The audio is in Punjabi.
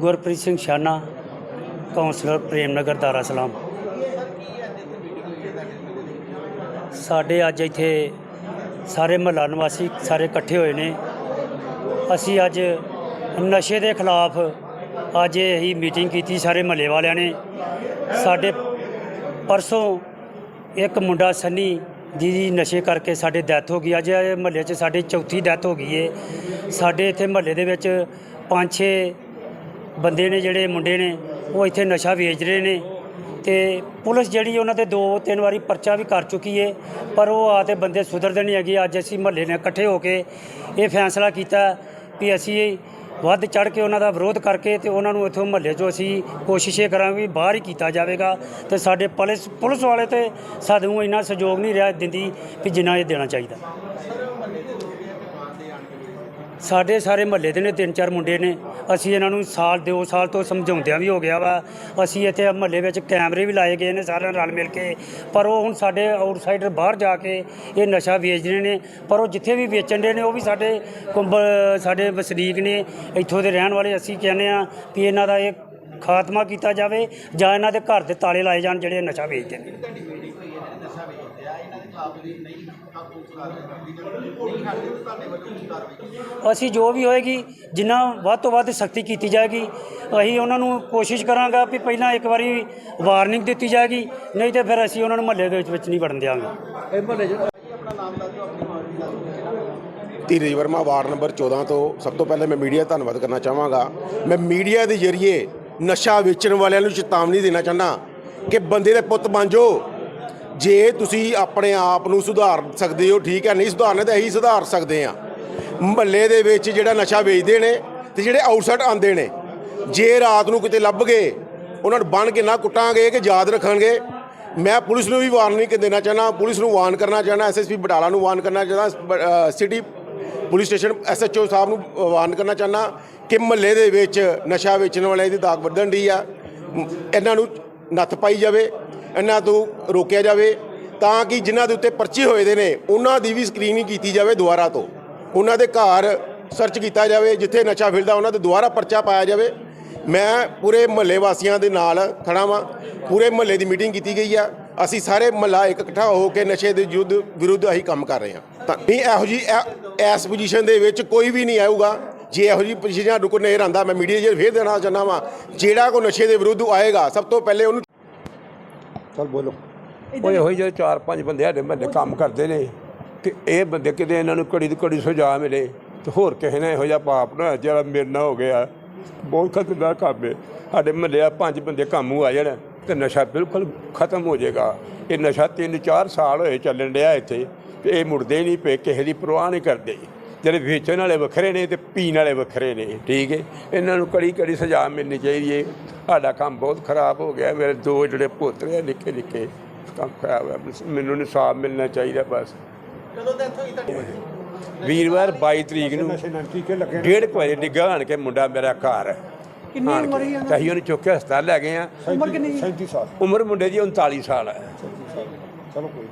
ਗੁਰਪ੍ਰੀਤ ਸਿੰਘ ਸ਼ਾਨਾ ਕਾਉਂਸਲਰ ਪ੍ਰੇਮ ਨਗਰ ਦਾਰਾ ਸਲਾਮ ਸਾਡੇ ਅੱਜ ਇੱਥੇ ਸਾਰੇ ਮਹੱਲਾ ਨਿਵਾਸੀ ਸਾਰੇ ਇਕੱਠੇ ਹੋਏ ਨੇ। ਅਸੀਂ ਅੱਜ ਨਸ਼ੇ ਦੇ ਖਿਲਾਫ ਅੱਜ ਇਹੀ ਮੀਟਿੰਗ ਕੀਤੀ ਸਾਰੇ ਮਹੱਲੇ ਵਾਲਿਆਂ ਨੇ। ਸਾਡੇ ਪਰਸੋਂ ਇੱਕ ਮੁੰਡਾ ਸੰਨੀ ਜਿਹਦੀ ਨਸ਼ੇ ਕਰਕੇ ਸਾਡੇ ਡੈਥ ਹੋ ਗਈ। ਅੱਜ ਮਹੱਲੇ 'ਚ ਸਾਡੇ ਚੌਥੀ ਡੈਥ ਹੋ ਗਈ ਏ। ਸਾਡੇ ਇੱਥੇ ਮਹੱਲੇ ਦੇ ਵਿੱਚ ਪੰਜ ਛੇ ਬੰਦੇ ਨੇ ਜਿਹੜੇ ਮੁੰਡੇ ਨੇ, ਉਹ ਇੱਥੇ ਨਸ਼ਾ ਵੇਚ ਰਹੇ ਨੇ ਤੇ ਪੁਲਿਸ ਜਿਹੜੀ ਉਹਨਾਂ ਤੇ ਦੋ ਤਿੰਨ ਵਾਰੀ ਪਰਚਾ ਵੀ ਕਰ ਚੁੱਕੀ ਏ, ਪਰ ਉਹ ਆ ਤੇ ਬੰਦੇ ਸੁਧਰਦੇ ਨਹੀਂ ਹੈਗੇ। ਅੱਜ ਅਸੀਂ ਮਹੱਲੇ ਨੇ ਇਕੱਠੇ ਹੋ ਕੇ ਇਹ ਫੈਸਲਾ ਕੀਤਾ ਵੀ ਅਸੀਂ ਵੱਧ ਚੜ ਕੇ ਉਹਨਾਂ ਦਾ ਵਿਰੋਧ ਕਰਕੇ ਤੇ ਉਹਨਾਂ ਨੂੰ ਇੱਥੋਂ ਮਹੱਲੇ 'ਚੋਂ ਅਸੀਂ ਕੋਸ਼ਿਸ਼ ਇਹ ਕਰਾਂਗੇ ਵੀ ਬਾਹਰ ਹੀ ਕੀਤਾ ਜਾਵੇਗਾ ਤੇ ਸਾਡੇ ਪੁਲਿਸ ਪੁਲਿਸ ਵਾਲੇ ਤੇ ਸਾਨੂੰ ਇੰਨਾ ਸਹਿਯੋਗ ਨਹੀਂ ਰਿਹਾ ਦਿੰਦੀ ਵੀ ਜਿੰਨਾ ਇਹ ਦੇਣਾ ਚਾਹੀਦਾ। ਸਾਡੇ ਸਾਰੇ ਮਹੱਲੇ ਦੇ ਨੇ, ਤਿੰਨ ਚਾਰ ਮੁੰਡੇ ਨੇ। ਅਸੀਂ ਇਹਨਾਂ ਨੂੰ ਸਾਲ, ਦੋ ਸਾਲ ਤੋਂ ਸਮਝਾਉਂਦਿਆਂ ਵੀ ਹੋ ਗਿਆ ਵਾ। ਅਸੀਂ ਇੱਥੇ ਮਹੱਲੇ ਵਿੱਚ ਕੈਮਰੇ ਵੀ ਲਾਏ ਗਏ ਨੇ ਸਾਰਿਆਂ ਨਾਲ ਰਲ ਮਿਲ ਕੇ। ਪਰ ਉਹ ਹੁਣ ਸਾਡੇ ਆਊਟਸਾਈਡਰ ਬਾਹਰ ਜਾ ਕੇ ਇਹ ਨਸ਼ਾ ਵੇਚਦੇ ਨੇ। ਪਰ ਉਹ ਜਿੱਥੇ ਵੀ ਵੇਚਣ ਦੇ ਨੇ, ਉਹ ਵੀ ਸਾਡੇ ਕੁੰਬ ਸਾਡੇ ਵਸਨੀਕ ਨੇ। ਇੱਥੋਂ ਦੇ ਰਹਿਣ ਵਾਲੇ ਅਸੀਂ ਕਹਿੰਦੇ ਆ ਵੀ ਇਹਨਾਂ ਦਾ ਇਹ ਖਾਤਮਾ ਕੀਤਾ ਜਾਵੇ ਜਾਂ ਇਹਨਾਂ ਦੇ ਘਰ ਦੇ ਤਾਲੇ ਲਾਏ ਜਾਣ ਜਿਹੜੇ ਨਸ਼ਾ ਵੇਚਦੇ ਨੇ। ਅਸੀਂ ਜੋ ਵੀ ਹੋਏਗੀ ਜਿੰਨਾ ਵੱਧ ਤੋਂ ਵੱਧ ਸਖਤੀ ਕੀਤੀ ਜਾਏਗੀ ਅਸੀਂ ਉਹਨਾਂ ਨੂੰ ਕੋਸ਼ਿਸ਼ ਕਰਾਂਗਾ ਵੀ ਪਹਿਲਾਂ ਇੱਕ ਵਾਰੀ ਵਾਰਨਿੰਗ ਦਿੱਤੀ ਜਾਏਗੀ ਨਹੀਂ ਤੇ ਫਿਰ ਅਸੀਂ ਉਹਨਾਂ ਨੂੰ ਮਹੱਲੇ ਦੇ ਵਿੱਚ ਵਿੱਚ ਨਹੀਂ ਵੜਨ ਦਿਆਂਗੇ। ਧੀਰਜ ਵਰਮਾ ਵਾਰਡ ਨੰਬਰ 14 ਤੋਂ। ਸਭ ਤੋਂ ਪਹਿਲੇ ਮੈਂ ਮੀਡੀਆ ਦਾ ਧੰਨਵਾਦ ਕਰਨਾ ਚਾਹਾਂਗਾ। ਮੈਂ ਮੀਡੀਆ ਦੇ ਜ਼ਰੀਏ ਨਸ਼ਾ ਵੇਚਣ ਵਾਲਿਆਂ ਨੂੰ ਚੇਤਾਵਨੀ ਦੇਣਾ ਚਾਹੁੰਦਾ ਕਿ ਬੰਦੇ ਦੇ ਪੁੱਤ ਬਣ ਜਾਓ। ਜੇ ਤੁਸੀਂ ਆਪਣੇ ਆਪ ਨੂੰ ਸੁਧਾਰ ਸਕਦੇ ਹੋ, ਠੀਕ ਹੈ, ਨਹੀਂ ਸੁਧਾਰਨੇ ਤਾਂ ਇਹੀ ਸੁਧਾਰ ਸਕਦੇ ਆ ਮਹੱਲੇ ਦੇ ਵਿੱਚ ਜਿਹੜਾ ਨਸ਼ਾ ਵੇਚਦੇ ਨੇ ਤੇ ਜਿਹੜੇ ਆਊਟਸਾਈਡ ਆਉਂਦੇ ਨੇ, ਜੇ ਰਾਤ ਨੂੰ ਕਿਤੇ ਲੱਭ ਗਏ, ਉਹਨਾਂ ਨੂੰ ਬੰਨ ਕੇ ਨਾ ਕੁੱਟਾਂਗੇ ਕਿ ਯਾਦ ਰੱਖਣਗੇ। ਮੈਂ ਪੁਲਿਸ ਨੂੰ ਵੀ ਵਾਰਨਿੰਗ ਦੇਣਾ ਚਾਹੁੰਦਾ, ਪੁਲਿਸ ਨੂੰ ਵਾਰਨ ਕਰਨਾ ਚਾਹੁੰਦਾ ਐਸਐਸਪੀ ਬਟਾਲਾ ਨੂੰ ਵਾਰਨ ਕਰਨਾ ਚਾਹੁੰਦਾ ਸਿਟੀ ਪੁਲਿਸ ਸਟੇਸ਼ਨ ਐਸਐਚਓ ਸਾਹਿਬ ਨੂੰ ਵਾਰਨ ਕਰਨਾ ਚਾਹੁੰਦਾ ਕਿ ਮਹੱਲੇ ਦੇ ਵਿੱਚ ਨਸ਼ਾ ਵੇਚਣ ਵਾਲਿਆਂ ਦੀ ਦਾਗ ਵਧਣ ਦੀ ਆ। ਇਹਨਾਂ ਨੂੰ ਨੱਥ ਪਾਈ ਜਾਵੇ। ਇਹਨਾਂ ਤੋਂ ਰੋਕਿਆ ਜਾਵੇ ਤਾਂ ਕਿ ਜਿਨ੍ਹਾਂ ਦੇ ਉੱਤੇ ਪਰਚੇ ਹੋਏ ਦੇ ਨੇ, ਉਹਨਾਂ ਦੀ ਵੀ ਸਕਰੀਨਿੰਗ ਕੀਤੀ ਜਾਵੇ ਦੁਬਾਰਾ ਤੋਂ। ਉਹਨਾਂ ਦੇ ਘਰ ਸਰਚ ਕੀਤਾ ਜਾਵੇ, ਜਿੱਥੇ ਨਸ਼ਾ ਫਿਰਦਾ ਉਹਨਾਂ ਤੇ ਦੁਬਾਰਾ ਪਰਚਾ ਪਾਇਆ ਜਾਵੇ। ਮੈਂ ਪੂਰੇ ਮਹੱਲੇ ਵਾਸੀਆਂ ਦੇ ਨਾਲ ਖੜਾ ਵਾਂ। ਪੂਰੇ ਮਹੱਲੇ ਦੀ ਮੀਟਿੰਗ ਕੀਤੀ ਗਈ ਆ। ਅਸੀਂ ਸਾਰੇ ਮਹੱਲਾ ਇੱਕ ਇਕੱਠਾ ਹੋ ਕੇ ਨਸ਼ੇ ਦੇ ਯੁੱਧ ਵਿਰੁੱਧ ਅਸੀਂ ਕੰਮ ਕਰ ਰਹੇ ਹਾਂ। ਤਾਂ ਨਹੀਂ, ਇਹੋ ਜੀ ਇਸ ਪੋਜੀਸ਼ਨ ਦੇ ਵਿੱਚ ਕੋਈ ਵੀ ਨਹੀਂ ਆਊਗਾ। ਜੇ ਇਹੋ ਜੀ ਪੋਜੀਸ਼ਨ ਸਾਨੂੰ ਕੋਈ ਨਜ਼ਰ ਆਂਦਾ ਮੈਂ ਮੀਡੀਆ 'ਚ ਫੇਰ ਦੇਣਾ ਚਾਹੁੰਦਾ ਵਾਂ। ਜਿਹੜਾ ਕੋ ਨਸ਼ੇ ਦੇ ਵਿਰੁੱਧ ਆਏਗਾ, ਸਭ ਤੋਂ ਪਹਿਲੇ ਉਹਨੂੰ ਚਲ ਬੋਲੋ। ਉਹ ਇਹੋ ਹੀ ਜਿਹੜੇ ਚਾਰ ਪੰਜ ਬੰਦੇ ਸਾਡੇ ਮਹੱਲੇ ਕੰਮ ਕਰਦੇ ਨੇ ਤੇ ਇਹ ਬੰਦੇ ਕਿਤੇ ਇਹਨਾਂ ਨੂੰ ਘੜੀ ਦੀ ਘੜੀ ਸੁਝਾ ਮਿਲੇ ਤੇ ਹੋਰ ਕਿਸੇ ਨੇ ਇਹੋ ਜਿਹਾ ਪਾਪ ਨਾ ਜਿਹੜਾ ਮੇਰੇ ਨਾਲ ਹੋ ਗਿਆ। ਬਹੁਤ ਖਤਰਨਾਕ ਕੰਮ ਹੈ। ਸਾਡੇ ਮਹੱਲੇ ਆ ਪੰਜ ਬੰਦੇ ਕਾਮੂ ਆ ਜਾਣ ਤੇ ਨਸ਼ਾ ਬਿਲਕੁਲ ਖਤਮ ਹੋ ਜਾਏਗਾ। ਇਹ ਨਸ਼ਾ 3-4 ਸਾਲ ਹੋਏ ਚੱਲਣ ਡਿਆ ਇੱਥੇ ਤੇ ਇਹ ਮੁੜਦੇ ਨਹੀਂ ਪਏ ਕਿਸੇ ਦੀ ਪਰਵਾਹ ਨਹੀਂ ਕਰਦੇ। ਜਿਹੜੇ ਵੇਚਣ ਵਾਲੇ ਵੱਖਰੇ ਨੇ ਤੇ ਪੀਣ ਵਾਲੇ ਵੱਖਰੇ ਨੇ ਠੀਕ ਹੈ ਇਹਨਾਂ ਨੂੰ ਕੜੀ ਕੜੀ ਸਜ਼ਾ ਮਿਲਣੀ ਚਾਹੀਦੀ ਹੈ ਸਾਡਾ ਕੰਮ ਬਹੁਤ ਖਰਾਬ ਹੋ ਗਿਆ ਮੇਰੇ ਦੋ ਜਿਹੜੇ ਪੋਤਰੇ ਆ ਨਿੱਕੇ ਨਿੱਕੇ ਕੰਮ ਖਰਾਬ ਹੈ ਮੈਨੂੰ ਇਨਸਾਫ ਮਿਲਣਾ ਚਾਹੀਦਾ ਬਸ। ਵੀਰਵਾਰ 22 ਤਰੀਕ ਨੂੰ ਡੇਢ ਕੁ ਵਜੇ ਨਿੱਘਾ ਆਣ ਕੇ ਮੁੰਡਾ ਮੇਰਾ ਘਰ। ਕਿੰਨੀ ਉਮਰ ਹੀ ਅਸੀਂ ਉਹਨੂੰ ਚੁੱਕ ਕੇ ਹਸਪਤਾਲ ਲੈ ਗਏ ਆ। ਉਮਰ ਕਿੰਨੀ 37 ਸਾਲ। ਉਮਰ ਮੁੰਡੇ ਦੀ 39 ਸਾਲ ਹੈ ਚਲੋ ਕੋਈ